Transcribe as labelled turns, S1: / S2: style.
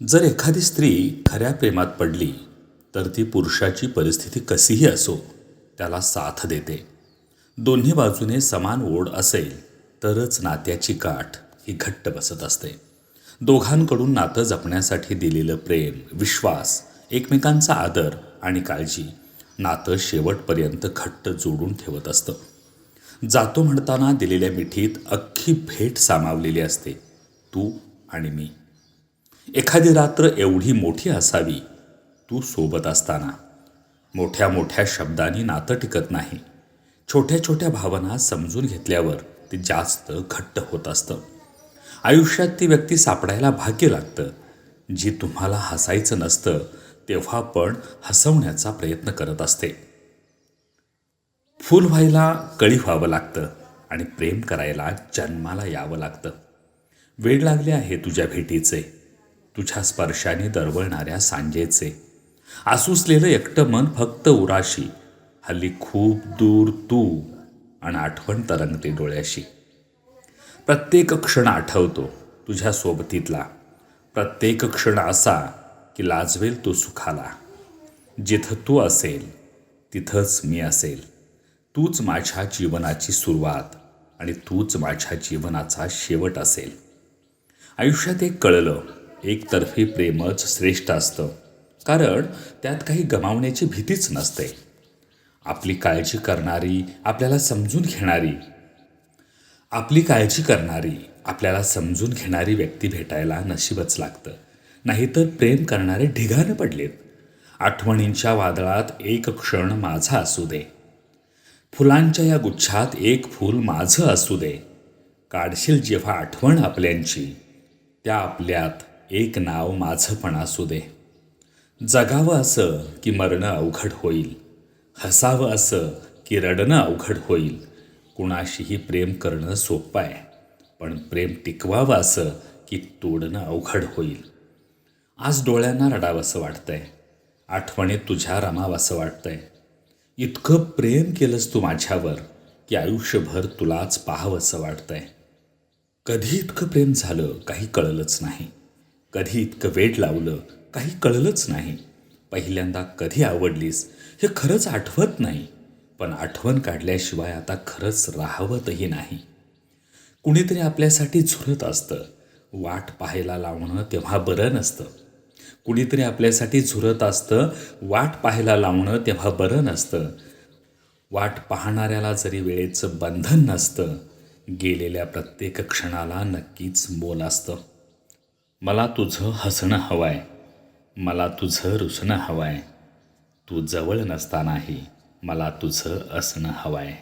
S1: जर एखादी स्त्री खऱ्या प्रेमात पडली तर ती पुरुषाची परिस्थिती कशीही असो त्याला साथ देते. दोन्ही बाजूने समान ओढ असेल तरच नात्याची गाठ ही घट्ट बसत असते. दोघांकडून नातं जपण्यासाठी दिलेलं प्रेम विश्वास एकमेकांचा आदर आणि काळजी नातं शेवटपर्यंत घट्ट जोडून ठेवत असतं. जातो म्हणताना दिलेल्या मिठीत अख्खी भेट सामावलेली असते तू आणि मी. एखादी रात्र एवढी मोठी असावी तू सोबत असताना. मोठ्या मोठ्या शब्दांनी नातं टिकत नाही. छोट्या छोट्या भावना समजून घेतल्यावर ते जास्त घट्ट होत असतं. आयुष्यात ती व्यक्ती सापडायला भाग्य लागतं. जी तुम्हाला हसायचं नसतं तेव्हा पण हसवण्याचा प्रयत्न करत असते. फूल व्हायला कळी व्हावं लागतं आणि प्रेम करायला जन्माला यावं लागतं. वेळ लागले आहे तुझ्या भेटीचे. तुझ्या स्पर्शाने दरवळणाऱ्या सांजेचे. आसुसलेलं एकटं मन फक्त उराशी. हल्ली खूप दूर तू आणि आठवण तरंगते डोळ्याशी. प्रत्येक क्षण आठवतो तुझ्या सोबतीतला. प्रत्येक क्षण असा की लाजवेल तो सुखाला. जिथं तू असेल तिथंच मी असेल. तूच माझ्या जीवनाची सुरुवात आणि तूच माझ्या जीवनाचा शेवट असेल. आयुष्यात एक कळलं एकतर्फी प्रेमच श्रेष्ठ असतं. कारण त्यात काही गमावण्याची भीतीच नसते. आपली काळजी करणारी आपल्याला समजून घेणारी आपली काळजी करणारी आपल्याला समजून घेणारी व्यक्ती भेटायला नशीबच लागतं. नाहीतर प्रेम करणारे ढिगानं पडलेत. आठवणींच्या वादळात एक क्षण माझा असू दे. फुलांच्या या गुच्छात एक फूल माझं असू दे. काढशील जेव्हा आठवण आपल्यांची त्या आपल्यात एक नाव माझं पण असू दे. जगावं असं की मरणं अवघड होईल. हसावं असं की रडणं अवघड होईल. कुणाशीही प्रेम करणं सोपं आहे. पण प्रेम टिकवावं असं की तोडणं अवघड होईल. आज डोळ्यांना रडावंसं वाटतंय. आठवणीत तुझ्या रमावंसं वाटतंय. इतकं प्रेम केलंस तू माझ्यावर की आयुष्यभर तुलाच पाहावंसं वाटतंय. कधी इतकं प्रेम झालं काही कळलंच नाही. कधी इतकं वेट लावलं काही कळलंच नाही. पहिल्यांदा कधी आवडलीस हे खरंच आठवत नाही. पण आठवण काढल्याशिवाय आता खरंच राहावतही नाही. कुणीतरी आपल्यासाठी झुरत असतं. वाट पाहायला लावणं तेव्हा बरं नसतं. कुणीतरी आपल्यासाठी झुरत असतं वाट पाहायला लावणं तेव्हा बरं नसतं. वाट पाहणाऱ्याला जरी वेळेचं बंधन नसतं गेलेल्या प्रत्येक क्षणाला नक्कीच मोल असतं. मला तुझं हसणं हवंय. मला तुझं रुसणं हवंय. तू जवळ नसतानाही मला तुझं असणं हवंय.